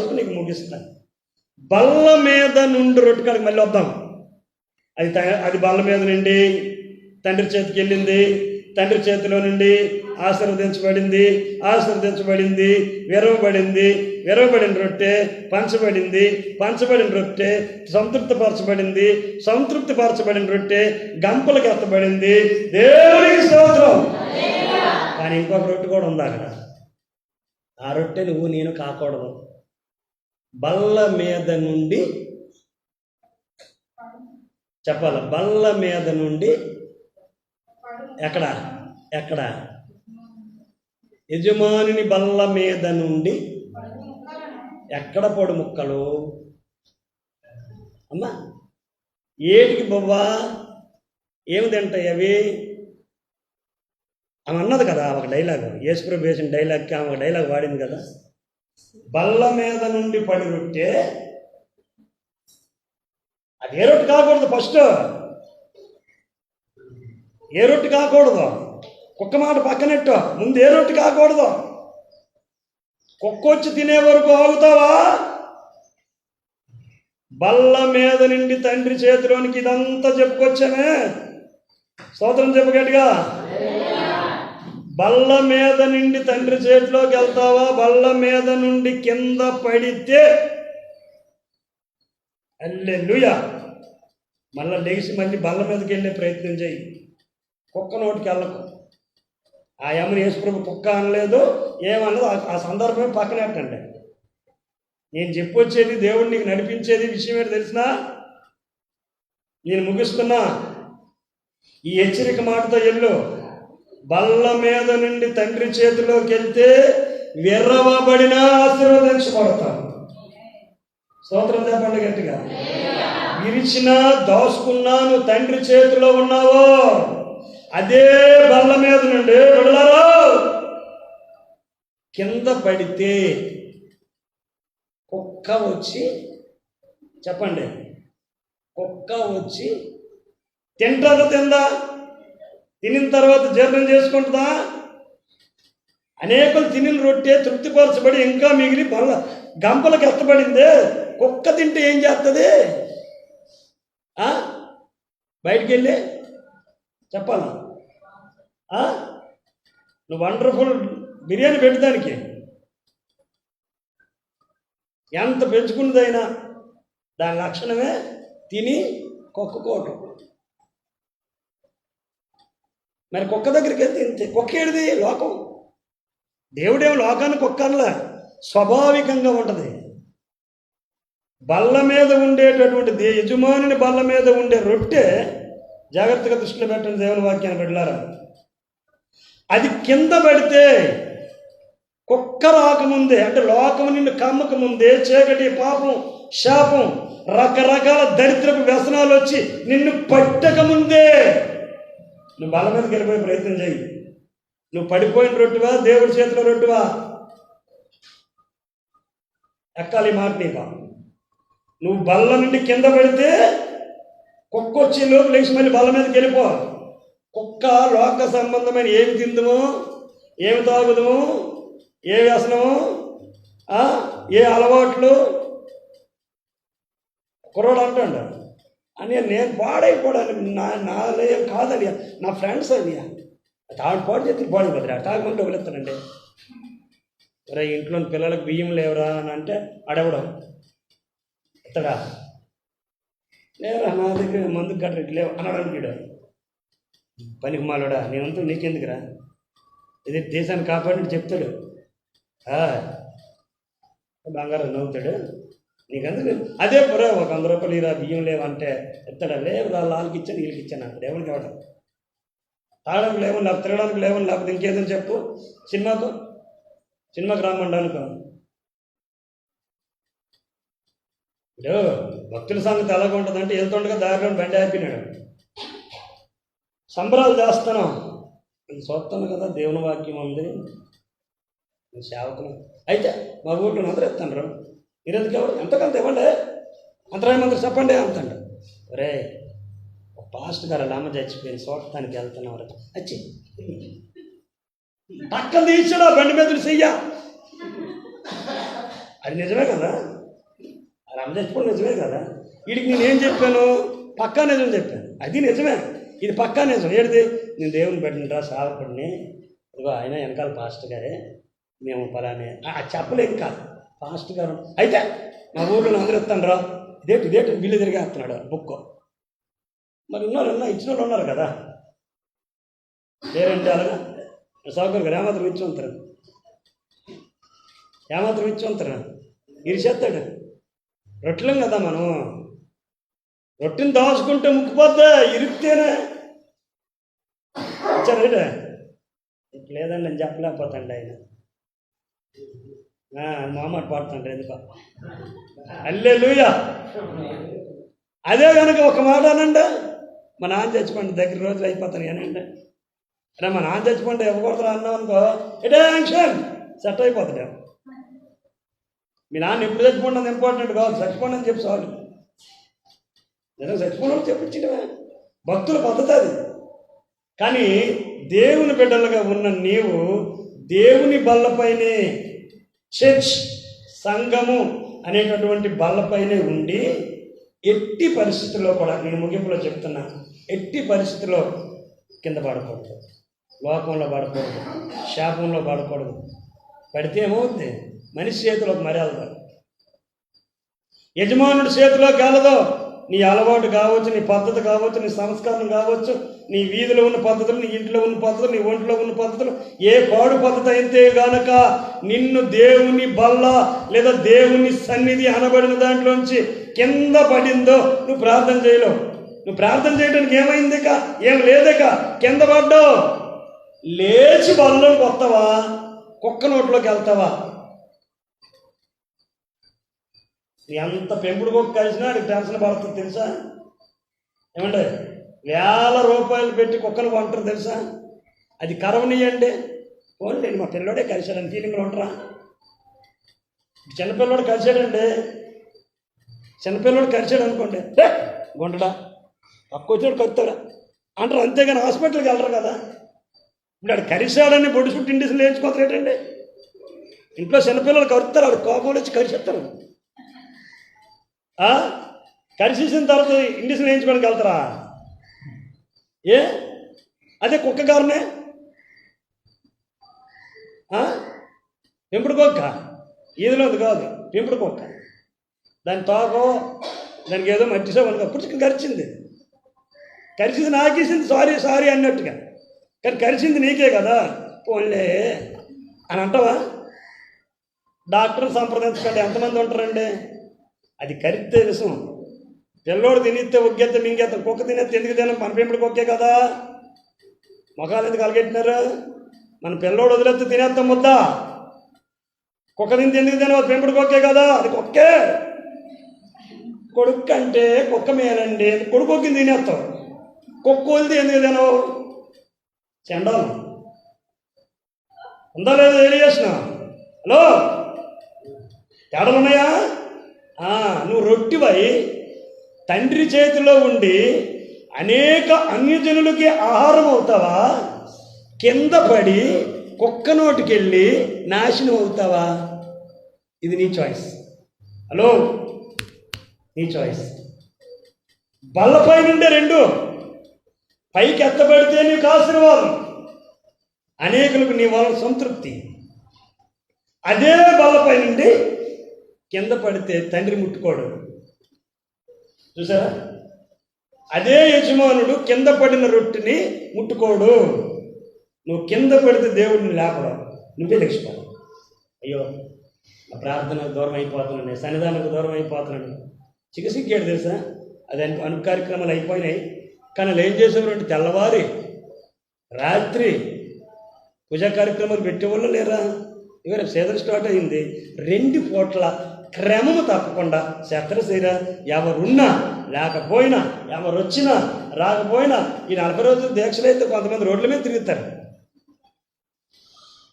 చెప్పి నీకు ముగిస్తాను బల్ల మీద నుండి రొట్టెకాడికి మళ్ళీ వద్దాం. అది అది బల్ల మీద నుండి తండ్రి చేతికి వెళ్ళింది తండ్రి చేతిలో నుండి ఆశీర్వదించబడింది ఆశీర్వదించబడింది విరవబడింది విరవబడిన రొట్టె పంచబడింది పంచబడిన రొట్టె సంతృప్తిపరచబడింది సంతృప్తిపరచబడిన రొట్టె గంపలకు ఎత్తబడింది. దేవునికి స్తోత్రం. కానీ ఇంకొక రొట్టె కూడా ఉంది అక్కడ. ఆ రొట్టె నువ్వు నేను కాకూడదు. బల్ల మీద నుండి చెప్పాల బల్ల మీద నుండి ఎక్కడ? ఎక్కడ? యజమానిని బల్ల మీద నుండి ఎక్కడ పొడి ముక్కలు అమ్మా ఏటికి బొవ్వా? ఏమి తింటాయి అవి? ఆమె అన్నది కదా ఒక డైలాగ్ యేసుప్రభు వేసిన డైలాగ్కి ఆమె ఒక డైలాగ్ వాడింది కదా. బల్ల మీద నుండి పడి ఉంటే అది ఏ రొట్టు కాకూడదు ఫస్ట్. ఏ రొట్టు కాకూడదు? కుక్క మాట పక్కనెట్టు. ముందు ఏ రొట్టు కాకూడదు? కుక్క వచ్చి తినే వరకు ఆగుతావా? బల్ల మీద నుండి తండ్రి చేతిలోనికి ఇదంతా చెప్పుకొచ్చామే. స్తోత్రం చెప్పగట్టుగా బల్ల మీద నుండి తండ్రి చేతిలోకి వెళ్తావా? బల్ల మీద నుండి కింద పడితే అల్లెలుయా. మళ్ళా లేచి మళ్ళీ బల్ల మీదకి వెళ్ళే ప్రయత్నం చేయి కుక్క నోటికి వెళ్ళకు. ఆ యమని యేసుప్రభు కుక్క అనలేదు ఏమన్నది ఆ- ఆ సందర్భమే పక్కనట్టండి నేను చెప్పొచ్చేది దేవుడు నీకు నడిపించేది విషయం ఏంటి తెలిసినా? నేను ముగిస్తున్నా. ఈ హెచ్చరిక మాటతో ఎల్లు బల్ల మీద నుండి తండ్రి చేతిలోకి వెళ్తే విర్రవబడినా ఆశీర్వదించబడతాం స్తోత్రం చెప్పండి గట్టిగా. విరిచినా దోసుకున్నాను తండ్రి చేతిలో ఉన్నావో? అదే బల్ల మీద నుండి విడలారా కింద పడితే కుక్క వచ్చి చెప్పండి కుక్క వచ్చి తింటారు తిందా? తినిన తర్వాత జీర్ణం చేసుకుంటుందా? అనేకులు తినిన రొట్టె తృప్తిపరచబడి ఇంకా మిగిలి బల్ల గంపలకు ఎత్తబడిందే. కుక్క తింటే ఏం చేస్తుంది బయటికి వెళ్ళి చెప్పాలా? నువ్వు వండర్ఫుల్ బిర్యానీ పెట్టడానికి ఎంత పెంచుకున్నదైనా దాని లక్షణమే తిని కుక్కకోవటం. మరి కుక్క దగ్గరికి వెళ్తే ఇంతే కుక్క ఏడిది లోకం. దేవుడేమో లోకాన్ని కుక్క స్వాభావికంగా ఉంటుంది. బల్ల మీద ఉండేటటువంటి దే- బల్ల మీద ఉండే రొట్టె జాగ్రత్తగా దృష్టిలో పెట్టండి దేవుని వాక్యాన్ని పెట్టారా అది కింద పడితే కుక్క రాకముందే అంటే లోకము నిన్ను కమ్మక ముందే చీకటి పాపం శాపం రకరకాల దరిద్రపు వ్యసనాలు వచ్చి నిన్ను పట్టకముందే నువ్వు బల మీదకి వెళ్ళిపోయే ప్రయత్నం చేయి. నువ్వు పడిపోయిన రొట్టువా దేవుడి చేతిలో రొట్టువా? ఎక్కాలి మాట నీవా నువ్వు బల్ల నుండి కింద పడితే కుక్క వచ్చి లోపు లేచి మళ్ళీ బల్ల మీదకి వెళ్ళిపో. కుక్క లోక సంబంధమైన ఏమి తిందుము ఏమి తాగుదము ఏ వ్యసనము ఏ అలవాట్లు? కుర్రోడు అంటాడు. అని నేను పాడైపోవడానికి నా నాలే కాదని నా ఫ్రెండ్స్ అవి తాడు పాడు చేతి పాడు కదా మంది వదిలేస్తానండి. రే ఇంట్లో పిల్లలకు బియ్యం లేవురా అని అంటే అడవడం ఇతడా లేవురా నా దగ్గర మందు కట్టరికి లేవు అనడానికి పనికి మాలోడా నేనంతా నీకెందుకురా? ఇది దేశాన్ని కాపాడి చెప్తాడు. బంగారం నవ్వుతాడు. నీకెందుకు అదే పొరే ఒక వంద రూపాయలు ఇరా బియ్యం లేవంటే ఎత్తడా లేవు రా లాల్కి ఇచ్చాను వీళ్ళకి ఇచ్చాను అక్కడ ఎవరికి ఇవ్వడం? తాగడానికి లేవు లేకపోతే తిరగడానికి లేవు లేకపోతే ఇంకేదని చెప్పు. సినిమాకు సినిమాకి రామండి అనుకో. ఇప్పుడు భక్తుల సంగతి ఎలాగ ఉంటుందంటే వెళ్తుండగా దారిలో బండి ఆపినాడు. సంబరాలు చేస్తాను నేను చూస్తాను కదా దేవుని వాక్యం ఉంది. సేవకులు అయితే మా ఊళ్ళో అందరూ ఎత్తాను మీరు ఎందుకు ఎవరు? ఎంతకంత ఇవ్వండి? అంతరాయ మంత్రి చెప్పండి అంతండు రే పాస్ట్ గారు అమ్మ చచ్చిపోయిన చూడటానికి వెళ్తున్నాం వచ్చి పక్కన తీసాడు బండి మీద చెయ్య అది నిజమే కదా? రమ చచ్చిపోవడం నిజమే కదా? వీడికి నేనేం చెప్పాను? పక్కా నిజం చెప్పాను. అది నిజమే. ఇది పక్కా నిజం. ఏడిది? నేను దేవుని పెట్టినరా సావకుడిని ఇదిగో ఆయన వెనకాల పాస్టర్ గారే. మేము పలానే. ఆ, చెప్పలేం కాదు. ఫాస్ట్ గారు అయితే మా ఊళ్ళో అందరూ ఇస్తాను రా ఇదేంటి ఇదేంటి? బిల్లు తిరిగేస్తున్నాడు బుక్. మరి ఉన్నారు ఉన్నా ఇచ్చిన వాళ్ళు ఉన్నారు కదా. పేరేంటి అలాగా? సౌకర్యం గారు ఏమాత్రం ఇచ్చి ఉంటారు? ఏమాత్రం ఇచ్చి ఉంటారు? ఇరిచేస్తాడు రొట్టెలం కదా మనం. రొట్టెని దాచుకుంటే ముక్కుపోద్దా ఇరిగితేనే. ఇచ్చారు లేదండి నేను చెప్పలేకపోతాండి ఆయన. ఆ, మామాట పాడుతుంటారు ఎందుకో? అల్లే లూయా అదే కనుక ఒక మాట అనండి మా నాన్న చచ్చిపోండి దగ్గర రోజులు అయిపోతాను ఏనండి అరే మా నాన్న చచ్చిపోండి ఇవ్వకూడదు అన్నాం అనుకో ఇటే యాంక్షన్ సెట్ అయిపోతాడు మీ నాన్న ఎప్పుడు చచ్చిపోండి ఇంపార్టెంట్ కాదు చచ్చిపోండి అని చెప్పి చాలు. నేను చచ్చిపోవడం చెప్పించడమే భక్తుల పద్ధతి అది. కానీ దేవుని బిడ్డలుగా ఉన్న నీవు దేవుని బల్లపైనే చర్చ్ సంఘము అనేటటువంటి బల్లపైనే ఉండి ఎట్టి పరిస్థితుల్లో కూడా నేను ముగింపులో చెప్తున్నా ఎట్టి పరిస్థితుల్లో కింద పడకూడదు లోకంలో పడకూడదు శాపంలో పడకూడదు. పడితే ఏమవుద్ది? మనిషి చేతిలోకి మర్యాద యజమానుడి చేతిలోకి వెళ్ళదు. నీ అలవాటు కావచ్చు నీ పద్ధతి కావచ్చు నీ సంస్కారం కావచ్చు నీ వీధిలో ఉన్న పద్ధతులు నీ ఇంట్లో ఉన్న పద్ధతులు నీ ఒంట్లో ఉన్న పద్ధతులు ఏ పాడు పద్ధతి అయితే గనక నిన్ను దేవుని బల్ల లేదా దేవుని సన్నిధి అనబడిన దాంట్లోంచి కింద పడిందో నువ్వు ప్రార్థన చేయలేవు. నువ్వు ప్రార్థన చేయడానికి ఏమైంది ఏం లేదక? కింద పడ్డావు. లేచి బల్లోకి వస్తావా కుక్క నోట్లోకి వెళ్తావా? ఎంత పెంపుడు కుక్క కలిసినా అది టెన్షన్ పడుతుంది తెలుసా? ఏమంటే వేల రూపాయలు పెట్టి కుక్కలు కొంటారు తెలుసా? అది కరవనియండి. పోనీ మా పిల్లోడే కలిశాడని ఫీలింగ్లో ఉంటారా? చిన్నపిల్లోడు కలిశాడండి. చిన్నపిల్లోడు కలిశాడు అనుకోండి గుండడా తక్కువ పక్క వచ్చాడు కత్తాడా అంటారు అంతేగాని హాస్పిటల్కి వెళ్ళరు కదా. ఇప్పుడు ఆడు కరిశాడని బొడ్డు చుట్టూ ఇండిస్ లేచుకోతారేటండి ఇంట్లో చిన్నపిల్లలు కరుస్తారు ఆడు కోపం వచ్చి కరిచేస్తారు. కరిసేసిన తర్వాత ఇండిషన్ వేయించుకోవడానికి వెళ్తారా ఏ? అదే కుక్క గారునే? ఆ? పెంపుడు కుక్క? ఈదిలో కాదు. పెంపుడు కుక్క. దాని తోకో దానికి ఏదో మట్టిసో మనకు అప్పుడు కరిచింది. కరిచింది నాకేసింది సారీ సారీ అన్నట్టుగా. కానీ కరిచింది నీకే కదా? పోన్లే అని అంటావా? డాక్టర్ సంప్రదించకండి. ఎంతమంది ఉంటారండి? అది కరిస్తే విషం పిల్లోడు తినిస్తే ఒగ్గేత మింగేత కుక్క తినేస్తే ఎందుకు తిన? మన పెంపుడు కుక్కే కదా. మొఖాలు ఎందుకు అలగెట్టినారు? మన పిల్లోడు వదిలేస్తే తినేస్తాం ముద్దా కుక్క తింటే ఎందుకు తినవ? పెంపుడు కుక్కే కదా. అది కుక్కే. కొడుకు అంటే కుక్క మేలండి. ఒక్కింది తినేస్తాం కుక్క వదిలితే ఎందుకు తినవు? చెండాలం. ఉందా లేదా తెలియజేసిన? హలో? తేడాలు ఉన్నాయా? నువ్వు రొట్టివై తండ్రి చేతిలో ఉండి అనేక అన్యజనులకి ఆహారం అవుతావా? కింద పడి కుక్క నోటికెళ్ళి నాశనం అవుతావా? ఇది నీ చాయిస్ హలో? నీ చాయిస్ బల్లపై నుండే రెండు. పైకి ఎత్తబడితే నీకు ఆశీర్వాదం అనేకులకు నీ వలన సంతృప్తి. అదే బల్లపై నుండి కింద పడితే తండ్రి ముట్టుకోడు. చూసారా? అదే యజమానుడు కింద పడిన రొట్టిని ముట్టుకోడు. నువ్వు కింద పడితే దేవుడిని లేపడం నువ్వే లక్ష్యం అయ్యో నా ప్రార్థన దూరం అయిపోతున్నాను సన్నిధానకు దూరం అయిపోతున్నాను. చికిత్సకేడు తెలుసా? అది అను అను కార్యక్రమాలు అయిపోయినాయి. కానీ వాళ్ళు ఏం చేసేవారంటే తెల్లవారి రాత్రి పూజా కార్యక్రమాలు పెట్టేవాళ్ళు లేరా? ఇక రేపు సీజన్ స్టార్ట్ అయింది. రెండు పూట్ల క్రమము తప్పకుండా శస్త్రశీర ఎవరున్నా లేకపోయినా ఎవరు వచ్చినా రాకపోయినా ఈ నలభై రోజులు దీక్షలు అయితే కొంతమంది రోడ్ల మీద తిరుగుతారు.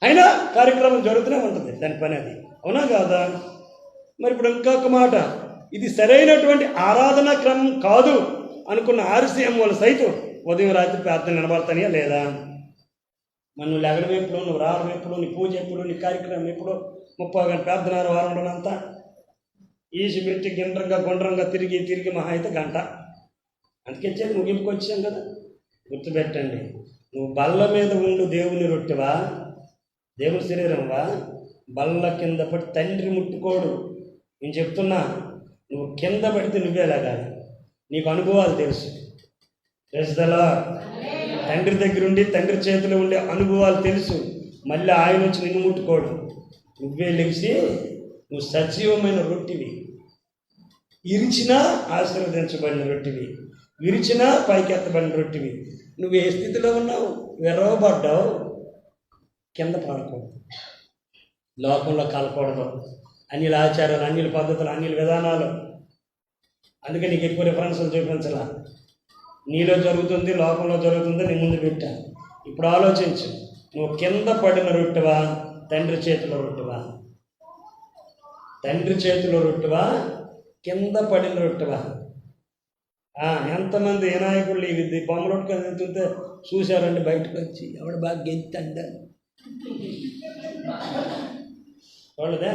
అయినా కార్యక్రమం జరుగుతూనే ఉంటుంది దాని పని అది. అవునా కాదా? మరి ఇప్పుడు ఇంకొక మాట ఇది సరైనటువంటి ఆరాధనా క్రమం కాదు అనుకున్న ఆర్సీఎం వాళ్ళు సైతం ఉదయం రాత్రి ప్రార్థన నిలబడతానియా లేదా? మరి నువ్వు లెగడం ఎప్పుడు నువ్వు రావడం ఎప్పుడు నీ పూజ ఎప్పుడు నీ కార్యక్రమం ఎప్పుడు? ముప్పై గంట ప్రార్థన వారం అంతా ఈసి పెట్టి గిండ్రంగా గుండ్రంగా తిరిగి తిరిగి మహా అయితే గంట. అందుకే చెప్పి ముగింపుకి వచ్చాం కదా. గుర్తుపెట్టండి. నువ్వు బల్ల మీద ఉండు దేవుని రొట్టెవా? దేవుని శరీరంవా? బల్ల కింద పడి తండ్రి ముట్టుకోడు. నేను చెప్తున్నా నువ్వు కింద పడితే నువ్వేలాగా నీకు అనుభవాలు తెలుసు. తెలుసుదలా తండ్రి దగ్గర ఉండి తండ్రి చేతిలో ఉండే అనుభవాలు తెలుసు. మళ్ళీ ఆయన వచ్చి నిన్ను ముట్టుకోడు. నువ్వే లెగిసి నువ్వు సజీవమైన రొట్టివి. ఇరిచినా ఆశీర్వదించబడిన రొట్టివి. విరిచినా పైకెత్తబడిన రొట్టివి. నువ్వు ఏ స్థితిలో ఉన్నావు? విరవబడ్డావు కింద పడకూడదు లోకంలో కలకూడదు అన్యుల ఆచారాలు అన్యుల పద్ధతులు అన్యుల విధానాలు. అందుకే నీకు ఎక్కువ రిఫరెన్స్లు చూపించాల. నీలో జరుగుతుంది లోకంలో జరుగుతుంది నీ ముందు పెట్టా. ఇప్పుడు ఆలోచించు. నువ్వు కింద పడిన రొట్టెవా? తండ్రి చేతిలో రొట్టెవా? తండ్రి చేతిలో రొట్టెవా? కింద పడిన రొట్టెవా? ఎంతమంది వినాయకుళ్ళు ఇది బొమ్మలొట్టుకొని తింటుంటే వెళ్తుంటే చూశారండి బయటకు వచ్చి ఎవడు బాగా గెంతండ? వాళ్ళదే.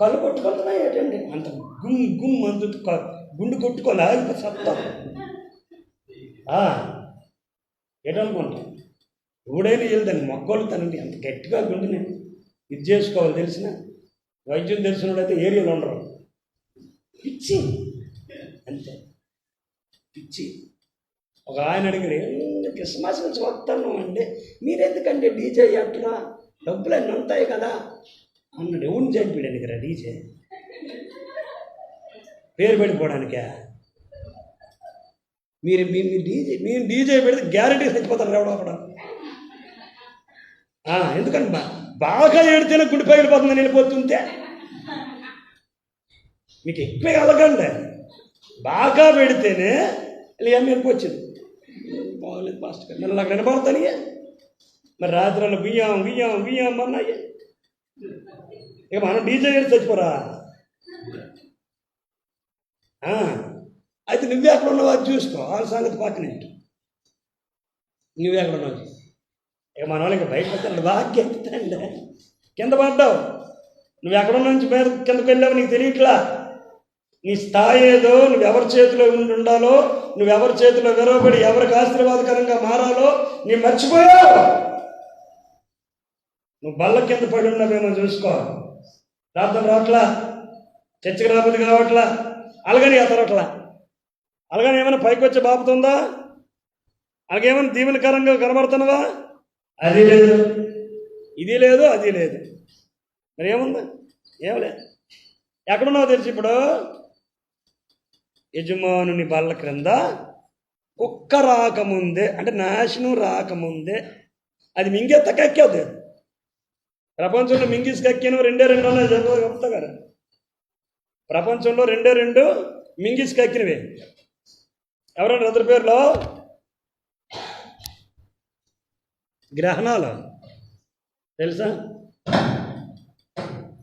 కళ్ళు కొట్టుకుంటున్నాయి ఏంటండి? అంత గుమ్ గుమ్ అందు గుండు కొట్టుకోలే ఆగిపో సత్తా. ఏటనుకుంటా? ఎవడైనా వెళ్దాన్ని మొక్కలు తనండి అంత గట్టిగా గుండెని. ఇది చేసుకోవాలి తెలిసిన? వైద్యం తెలిసినోడైతే ఏరియాలో ఉండరు. పిచ్చి. అంతే. పిచ్చి. ఒక ఆయన అడిగాడు "ఏంది క్రిస్మస్ నుంచి వస్తాను అంటే మీరెందుకంటే డీజే అట్లా డబ్బులు అన్నీ ఉంటాయి కదా. అన్నాడు ఎవరిని చంపాడు కదా డీజే? పేరు పెట్టుకోవడానికా? మీరు మీ మీ డీజే మీరు డీజే పెడితే గ్యారంటీ చచ్చిపోతారు ఎవడో అక్కడ ఎందుకంటే బా- బాగా ఏడితేనే గుడి పగిలిపోతుందని వెళ్ళిపోతుంటే? మీకు ఎక్కువ కలగండి. బాగా పెడితేనే ఇలా మెరుపు వచ్చింది బాగలేదు మాస్టర్ గారు మళ్ళీ నాకు వినపడతాను మరి రాత్రి బియ్యం బియ్యం బియ్యం అన్నాయి? ఇక మనం డీజే చచ్చిపోరా? అయితే నువ్వే అక్కడ ఉన్నావు అది చూసుకో. వాళ్ళ సంగతి పక్కన నువ్వే అక్కడ ఉన్నావు ఇక మన వాళ్ళకి బయట పెట్టండి బాగా కింద పడ్డావు. నువ్వు ఎక్కడ నుంచి మీద కిందకు వెళ్ళావు నీకు తెలియట్లా? నీ స్థాయి ఏదో నువ్వు ఎవరి చేతిలో ఉండి ఉండాలో నువ్వు ఎవరి చేతిలో విరవబడి ఎవరికి ఆశీర్వాదకరంగా మారాలో నీ మర్చిపోయావు నువ్వు బల్ల కింద పడి ఉన్నావేమో చూసుకో. రాత్రం రావట్లా? చర్చకి రాబోదు కావట్లా? అలాగని అతరట్లా అలాగని ఏమైనా పైకి వచ్చే బాపుతుందా? అలాగేమైనా దీవెనకరంగా కనబడుతున్నావా? అది లేదు. ఇది లేదు అది లేదు. మరి ఏముంది? ఏం లేదు. ఎక్కడున్నావు తెలిసి ఇప్పుడు? యజమానుని బల్ల క్రింద కుక్క రాకముందే అంటే నాశనం రాకముందే అది మింగెత్త కక్కేది ప్రపంచంలో మింగిసి కక్కిన రెండే రెండు ఉన్నాయి చెప్తా కదా. ప్రపంచంలో రెండే రెండు మింగిసి కక్కినవి ఎవరైనా ఇద్దరు పేర్లో? గ్రహణాలు. తెలుసా?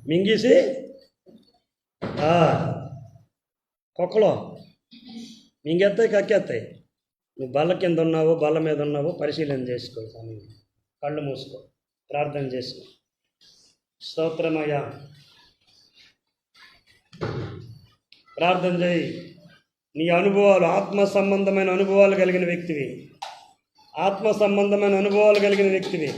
మింగిసి కుక్కలో. మింగేస్తాయి కక్కేస్తాయి నువ్వు బల్ల కింద ఉన్నావో బల్ల మీద ఉన్నావో పరిశీలన చేసుకో స్వామి. కళ్ళు మూసుకో. ప్రార్థన చేసుకో. స్తోత్రమయ్యా. ప్రార్థన చేయి. నీ అనుభవాలు ఆత్మ సంబంధమైన అనుభవాలు కలిగిన వ్యక్తివి. ఆత్మ సంబంధమైన అనుభవాలు కలిగిన వ్యక్తివి.